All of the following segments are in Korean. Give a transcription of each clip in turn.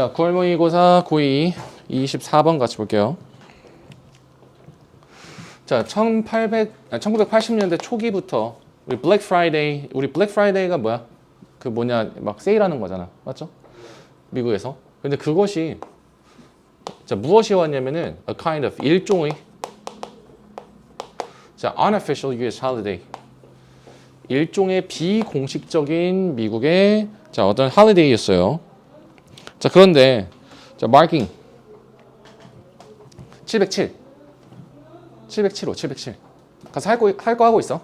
자, 9월 모의고사 고2 24번 같이 볼게요. 자, 1800, 아, 1980년대 초기부터 우리 블랙 프라이데이, 우리 블랙 프라이데이가 뭐야? 그 뭐냐, 막 세일하는 거잖아. 맞죠? 미국에서. 근데 그것이 자, 무엇이 왔냐면은 a kind of 일종의 자, unofficial US holiday. 일종의 비공식적인 미국의 자, 어떤 할리데이였어요. 자, 그런데 자, 마킹 707 707호 707 가서 할거 할 거 하고 있어.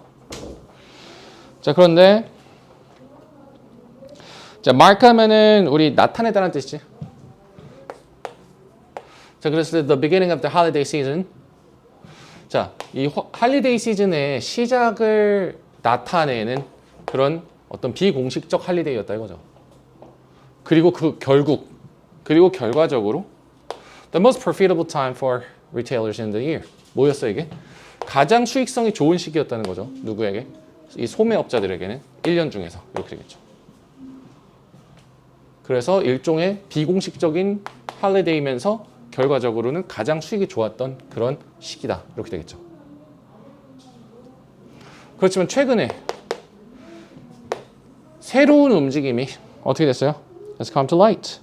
자, 그런데 자, 마크하면은 우리 나타내다는 뜻이지. 자, 그래서 the beginning of the holiday season. 자, 이 할리데이 시즌의 시작을 나타내는 그런 어떤 비공식적 할리데이였다 이거죠. 그리고 그 결국 그리고 결과적으로 the most profitable time for retailers in the year. 뭐였어 이게? 가장 수익성이 좋은 시기였다는 거죠. 누구에게? 이 소매업자들에게는 1년 중에서 이렇게 되겠죠. 그래서 일종의 비공식적인 할리데이면서 결과적으로는 가장 수익이 좋았던 그런 시기다. 이렇게 되겠죠. 그렇지만 최근에 새로운 움직임이 어떻게 됐어요? Let's come to light.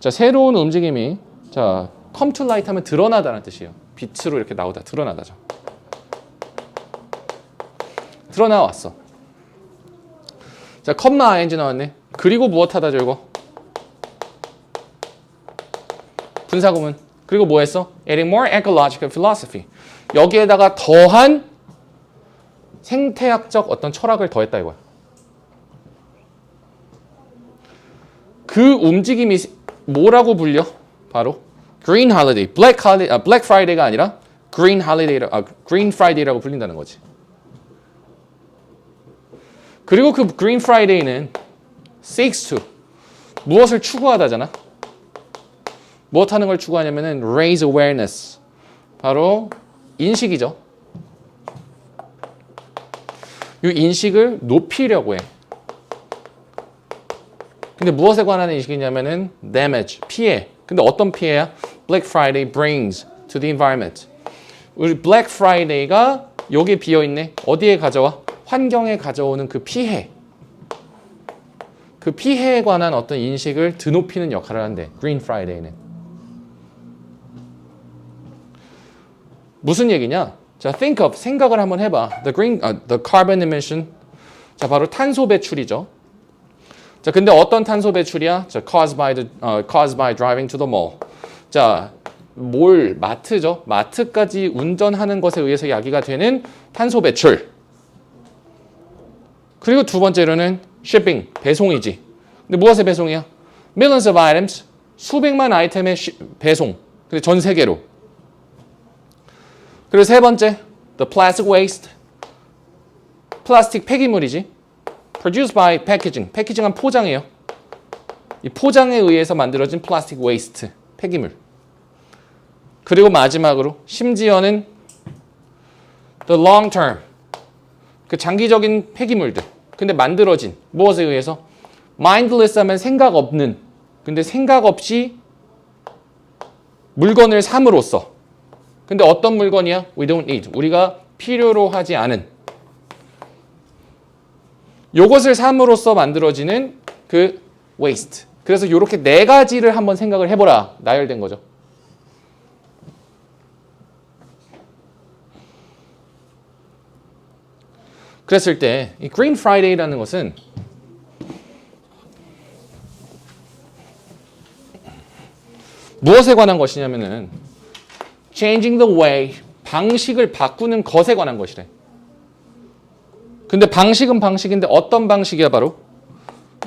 자, 새로운 움직임이 자, come to light 하면 드러나다는 뜻이에요. 빛으로 이렇게 나오다 드러나다죠. 드러나 왔어. 자, 컴마 ing 나왔네. 그리고 무엇 하다죠, 이거? 분사구문. 그리고 뭐 했어? Adding more ecological philosophy. 여기에다가 더한 생태학적 어떤 철학을 더했다 이거야. 그 움직임이 뭐라고 불려? 바로 Green Holiday, Black Holiday, 아, Black Friday가 아니라 Green Holiday, 아, Green Friday라고 불린다는 거지. 그리고 그 Green Friday는 seeks to 무엇을 추구하다잖아. 무엇 하는 걸 추구하냐면은 raise awareness. 바로 인식이죠. 이 인식을 높이려고 해. 근데 무엇에 관한 인식이냐면은 damage, 피해. 근데 어떤 피해야? Black Friday brings to the environment. 우리 Black Friday가 여기에 비어 있네. 어디에 가져와? 환경에 가져오는 그 피해. 그 피해에 관한 어떤 인식을 드높이는 역할을 한대. Green Friday는. 무슨 얘기냐? 자, think of 생각을 한번 해봐. The green, 아, the carbon emission. 자, 바로 탄소 배출이죠. 자, 근데 어떤 탄소 배출이야? 자, caused by the, 어, caused by driving to the mall. 자, 몰, 마트죠. 마트까지 운전하는 것에 의해서 야기가 되는 탄소 배출. 그리고 두 번째로는 shipping, 배송이지. 근데 무엇의 배송이야? Millions of items, 수백만 아이템의 시, 배송. 근데 전 세계로. 그리고 세 번째, the plastic waste. 플라스틱 폐기물이지. Produced by packaging. 패키징한 포장이에요. 이 포장에 의해서 만들어진 플라스틱 웨이스트, 폐기물. 그리고 마지막으로 심지어는 the long term. 그 장기적인 폐기물들. 근데 만들어진 무엇에 의해서 mindless 하면 생각 없는. 근데 생각 없이 물건을 삼으로써 근데 어떤 물건이야? We don't need. 우리가 필요로 하지 않은. 요것을 삼으로써 만들어지는 그 waste. 그래서 이렇게 네 가지를 한번 생각을 해보라. 나열된 거죠. 그랬을 때 이 Green Friday라는 것은 무엇에 관한 것이냐면은 changing the way 방식을 바꾸는 것에 관한 것이래. 근데 방식은 방식인데 어떤 방식이야 바로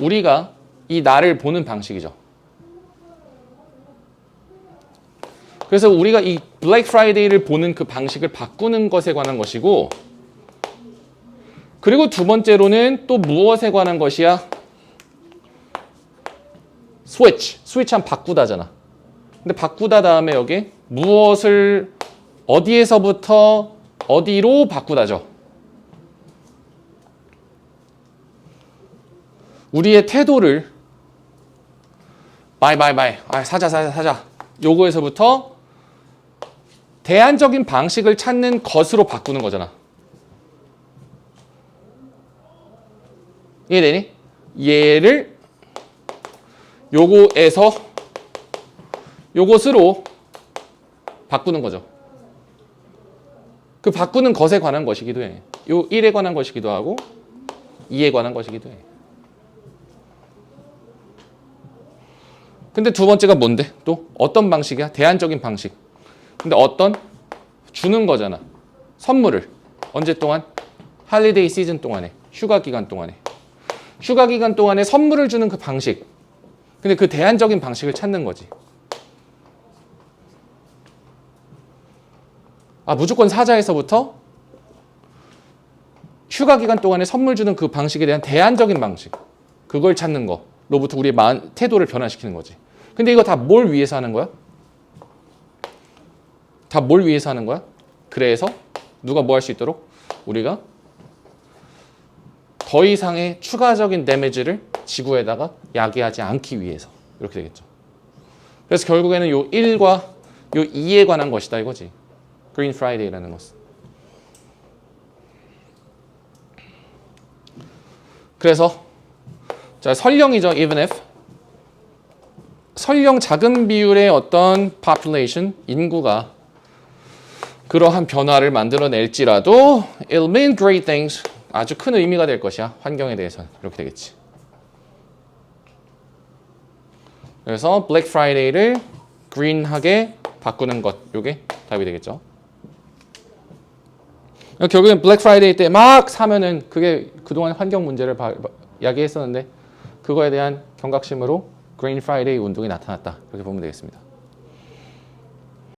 우리가 이 나를 보는 방식이죠. 그래서 우리가 이 블랙 프라이데이를 보는 그 방식을 바꾸는 것에 관한 것이고 그리고 두 번째로는 또 무엇에 관한 것이야? 스위치. 스위치 한 바꾸다잖아. 근데 바꾸다 다음에 여기 무엇을 어디에서부터 어디로 바꾸다죠. 우리의 태도를 바이 바이 바이. 아, 사자 사자 사자. 요거에서부터 대안적인 방식을 찾는 것으로 바꾸는 거잖아. 이해되니? 얘를 요거에서 요것으로 바꾸는 거죠. 그 바꾸는 것에 관한 것이기도 해. 요 1에 관한 것이기도 하고 2에 관한 것이기도 해. 근데 두 번째가 뭔데? 또 어떤 방식이야? 대안적인 방식. 근데 어떤 주는 거잖아. 선물을 언제 동안? 할리데이 시즌 동안에 휴가 기간 동안에 휴가 기간 동안에 선물을 주는 그 방식. 근데 그 대안적인 방식을 찾는 거지. 아 무조건 사자에서부터 휴가 기간 동안에 선물 주는 그 방식에 대한 대안적인 방식. 그걸 찾는 거로부터 우리의 태도를 변화시키는 거지. 근데 이거 다 뭘 위해서 하는 거야? 다 뭘 위해서 하는 거야? 그래서 누가 뭐 할 수 있도록 우리가 더 이상의 추가적인 데미지를 지구에다가 야기하지 않기 위해서 이렇게 되겠죠. 그래서 결국에는 요 1과 요 2에 관한 것이다 이거지. 그린 프라이데이라는 것은. 그래서 자 설령이죠. even if 설령 작은 비율의 어떤 population 인구가 그러한 변화를 만들어낼지라도 it'll mean great things 아주 큰 의미가 될 것이야 환경에 대해서는 이렇게 되겠지. 그래서 블랙 프라이데이를 그린하게 바꾸는 것 요게 답이 되겠죠. 결국엔 블랙 프라이데이 때 막 사면은 그게 그동안 환경 문제를 야기했었는데 그거에 대한 경각심으로 그린 프라이데이 운동이 나타났다. 그렇게 보면 되겠습니다.